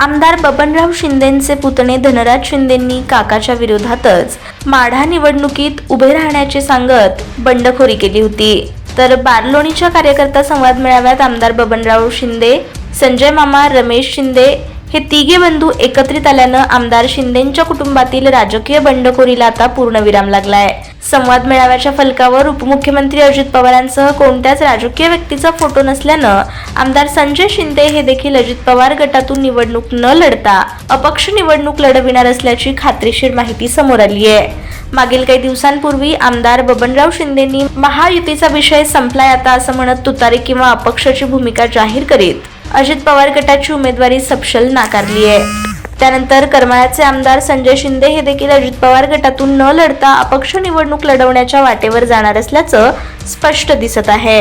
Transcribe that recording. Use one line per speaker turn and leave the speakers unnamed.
आमदार बबनराव शिंदेंचे पुतणे धनराज शिंदेंनी काकाच्या विरोधातच माढा निवडणुकीत उभे राहण्याचे सांगत बंडखोरी केली होती. तर बारलोणीच्या कार्यकर्ता संवाद मेळाव्यात आमदार बबनराव शिंदे संजय मामा रमेश शिंदे हे तिघे बंधू एकत्रित आल्यानं आमदार शिंदेंच्या कुटुंबातील राजकीय बंडखोरीला आता पूर्णविराम लागलाय. संवाद मेळाव्याच्या फलकावर उपमुख्यमंत्री अजित पवारांसह कोणत्याच राजकीय व्यक्तीचा फोटो नसल्यानं आमदार संजय शिंदे हे देखील अजित पवार गटातून निवडणूक न लढता अपक्ष निवडणूक लढविणार असल्याची खात्रीशीर माहिती समोर आली आहे मागील काही दिवसांपूर्वी आमदार बबनराव शिंदेंनी महायुतीचा विषय संपलाय आता असं म्हणत तुतारी किंवा अपक्षाची भूमिका जाहीर करीत अजित पवार गटाची उमेदवारी सपशल नाकारली आहे. त्यानंतर करमाळ्याचे आमदार संजय शिंदे हे देखील अजित पवार गटातून न लढता अपक्ष निवडणूक लढवण्याच्या वाटेवर जाणार असल्याचं स्पष्ट दिसत आहे.